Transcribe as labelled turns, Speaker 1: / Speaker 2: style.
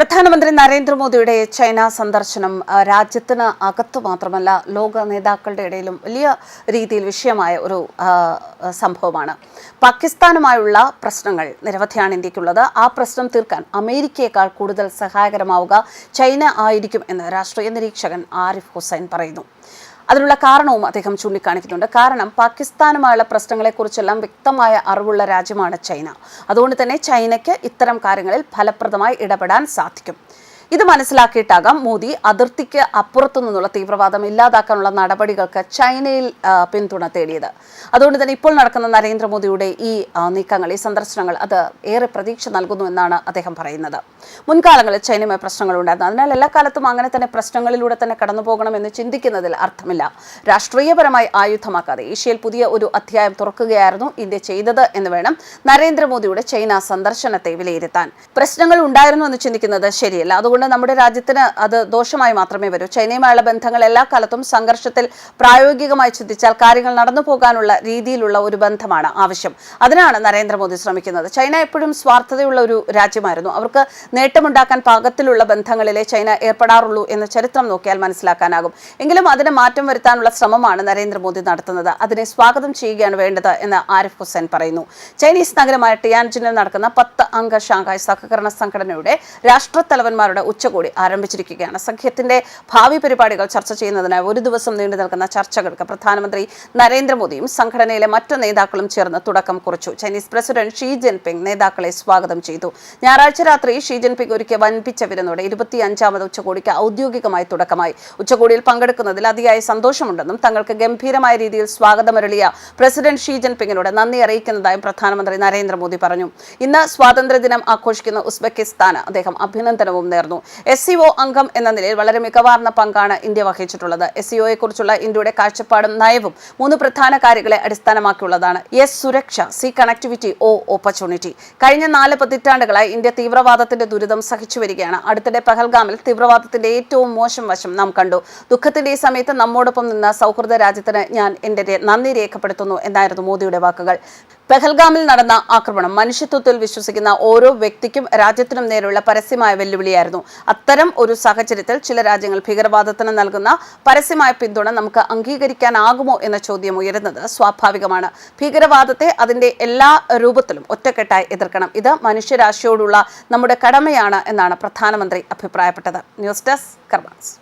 Speaker 1: പ്രധാനമന്ത്രി നരേന്ദ്രമോദിയുടെ ചൈന സന്ദർശനം രാജ്യത്തിന് അകത്ത് മാത്രമല്ല ലോക നേതാക്കളുടെ ഇടയിലും വലിയ രീതിയിൽ വിഷയമായ ഒരു സംഭവമാണ്. പാകിസ്ഥാനുമായുള്ള പ്രശ്നങ്ങൾ നിരവധിയാണ് ഇന്ത്യക്കുള്ളത്. ആ പ്രശ്നം തീർക്കാൻ അമേരിക്കയേക്കാൾ കൂടുതൽ സഹായകരമാവുക ചൈന ആയിരിക്കും എന്ന് രാഷ്ട്രീയ നിരീക്ഷകൻ ആരിഫ് ഹുസൈൻ പറയുന്നു. അതിനുള്ള കാരണവും അദ്ദേഹം ചൂണ്ടിക്കാണിക്കുന്നുണ്ട് കാരണം പാകിസ്ഥാനുമായുള്ള പ്രശ്നങ്ങളെക്കുറിച്ചെല്ലാം വ്യക്തമായ അറിവുള്ള രാജ്യമാണ് ചൈന. അതുകൊണ്ട് തന്നെ ചൈനയ്ക്ക് ഇത്തരം കാര്യങ്ങളിൽ ഫലപ്രദമായി ഇടപെടാൻ സാധിക്കും. ഇത് മനസ്സിലാക്കിയിട്ടാകാം മോദി അതിർത്തിക്ക് അപ്പുറത്തു നിന്നുള്ള തീവ്രവാദം ഇല്ലാതാക്കാനുള്ള നടപടികൾക്ക് ചൈനയിൽ പിന്തുണ തേടിയത്. അതുകൊണ്ട് തന്നെ ഇപ്പോൾ നടക്കുന്ന നരേന്ദ്രമോദിയുടെ ഈ നീക്കങ്ങൾ ഈ സന്ദർശനങ്ങൾ അത് ഏറെ പ്രതീക്ഷ നൽകുന്നു എന്നാണ് അദ്ദേഹം പറയുന്നത്. മുൻകാലങ്ങളിൽ ചൈനയുമായി പ്രശ്നങ്ങളുണ്ടായിരുന്നു അതിനാൽ എല്ലാ കാലത്തും അങ്ങനെ തന്നെ പ്രശ്നങ്ങളിലൂടെ തന്നെ കടന്നു പോകണമെന്ന് ചിന്തിക്കുന്നതിൽ അർത്ഥമില്ല. രാഷ്ട്രീയപരമായി ആയുധമാക്കാതെ ഏഷ്യയിൽ പുതിയ ഒരു അധ്യായം തുറക്കുകയായിരുന്നു ഇന്ത്യ ചെയ്തത് എന്ന് വേണം നരേന്ദ്രമോദിയുടെ ചൈന സന്ദർശനത്തെ വിലയിരുത്താൻ. പ്രശ്നങ്ങൾ ഉണ്ടായിരുന്നു എന്ന് ചിന്തിക്കുന്നത് ശരിയല്ല. അതുകൊണ്ട് നമ്മുടെ രാജ്യത്തിന് അത് ദോഷമായി മാത്രമേ വരൂ. ചൈനയുമായുള്ള ബന്ധങ്ങൾ എല്ലാ കാലത്തും സംഘർഷത്തിൽ പ്രായോഗികമായി ചിന്തിച്ചാൽ കാര്യങ്ങൾ നടന്നു പോകാനുള്ള രീതിയിലുള്ള ഒരു ബന്ധമാണ് ആവശ്യം. അതിനാണ് നരേന്ദ്രമോദി ശ്രമിക്കുന്നത്. ചൈന എപ്പോഴും സ്വാർത്ഥതയുള്ള ഒരു രാജ്യമായിരുന്നു. അവർക്ക് നേട്ടമുണ്ടാക്കാൻ പാകത്തിലുള്ള ബന്ധങ്ങളിലെ ചൈന ഏർപ്പെടാറുള്ളൂ എന്ന് ചരിത്രം നോക്കിയാൽ മനസ്സിലാക്കാനാകും. എങ്കിലും അതിന് മാറ്റം വരുത്താനുള്ള ശ്രമമാണ് നരേന്ദ്രമോദി നടത്തുന്നത്. അതിനെ സ്വാഗതം ചെയ്യുകയാണ് വേണ്ടത് എന്ന് ആരിഫ് ഹുസൈൻ പറയുന്നു. ചൈനീസ് നഗരമായ ടിയാൻജിനിൽ നടക്കുന്ന പത്ത് അംഗ ഷാങ്ഹായ് സഹകരണ സംഘടനയുടെ രാഷ്ട്രത്തലവന്മാരുടെ ഉച്ചകോടി ആരംഭിച്ചിരിക്കുകയാണ്. സഖ്യത്തിന്റെ ഭാവി പരിപാടികൾ ചർച്ച ചെയ്യുന്നതിനായി ഒരു ദിവസം നീണ്ടു നിൽക്കുന്ന ചർച്ചകൾക്ക് പ്രധാനമന്ത്രി നരേന്ദ്രമോദിയും സംഘടനയിലെ മറ്റു നേതാക്കളും ചേർന്ന് തുടക്കം കുറിച്ചു. ചൈനീസ് പ്രസിഡന്റ് ഷീ ജിൻപിങ് നേതാക്കളെ സ്വാഗതം ചെയ്തു. ഞായറാഴ്ച രാത്രി ഷീ ജിൻപിങ് ഒരുക്കിയ വൻപിച്ച വിരുന്നോടെ ഇരുപത്തിയഞ്ചാമത് ഉച്ചകോടിക്ക് ഔദ്യോഗികമായി തുടക്കമായി. ഉച്ചകോടിയിൽ പങ്കെടുക്കുന്നതിൽ അതിയായ സന്തോഷമുണ്ടെന്നും തങ്ങൾക്ക് ഗംഭീരമായ രീതിയിൽ സ്വാഗതമരളിയ പ്രസിഡന്റ് ഷീ ജിൻപിങ്ങിനോട് നന്ദി അറിയിക്കുന്നതായും പ്രധാനമന്ത്രി നരേന്ദ്രമോദി പറഞ്ഞു. ഇന്ന് സ്വാതന്ത്ര്യദിനം ആഘോഷിക്കുന്ന ഉസ്ബെക്കിസ്ഥാന് അദ്ദേഹം അഭിനന്ദനവും നേർന്നു. എസ് സിഒ അംഗം എന്ന നിലയിൽ വളരെ മികവാർന്ന പങ്കാണ് ഇന്ത്യ വഹിച്ചിട്ടുള്ളത്. എസ് സിഒയെ കുറിച്ചുള്ള ഇന്ത്യയുടെ കാഴ്ചപ്പാടും നയവും മൂന്ന് പ്രധാന കാര്യങ്ങളെ അടിസ്ഥാനമാക്കിയുള്ളതാണ്. എസ് സുരക്ഷ സി കണക്ടിവിറ്റി ഒ ഓപ്പർച്യൂണിറ്റി. കഴിഞ്ഞ നാല് പതിറ്റാണ്ടുകളായി ഇന്ത്യ തീവ്രവാദത്തിന്റെ ദുരിതം സഹിച്ചു വരികയാണ്. അടുത്തിടെ പഹൽഗാമിൽ തീവ്രവാദത്തിന്റെ ഏറ്റവും മോശം വശം നാം കണ്ടു. ദുഃഖത്തിന്റെ ഈ സമയത്ത് നമ്മോടൊപ്പം നിന്ന സൗഹൃദ രാജ്യത്തിന് ഞാൻ എന്റെ നന്ദി രേഖപ്പെടുത്തുന്നു എന്നായിരുന്നു മോദിയുടെ വാക്കുകൾ. പെഹൽഗാമിൽ നടന്ന ആക്രമണം മനുഷ്യത്വത്തിൽ വിശ്വസിക്കുന്ന ഓരോ വ്യക്തിക്കും രാജ്യത്തിനും നേരെയുള്ള പരസ്യമായ വെല്ലുവിളിയായിരുന്നു. അത്തരം ഒരു സാഹചര്യത്തിൽ ചില രാജ്യങ്ങൾ ഭീകരവാദത്തിന് നൽകുന്ന പരസ്യമായ പിന്തുണ നമുക്ക് അംഗീകരിക്കാനാകുമോ എന്ന ചോദ്യം ഉയരുന്നത് സ്വാഭാവികമാണ്. ഭീകരവാദത്തെ അതിന്റെ എല്ലാ രൂപത്തിലും ഒറ്റക്കെട്ടായി എതിർക്കണം. ഇത് മനുഷ്യരാശിയോടുള്ള നമ്മുടെ കടമയാണ് എന്നാണ് പ്രധാനമന്ത്രി അഭിപ്രായപ്പെട്ടത്. News desk കർമാൻസ്.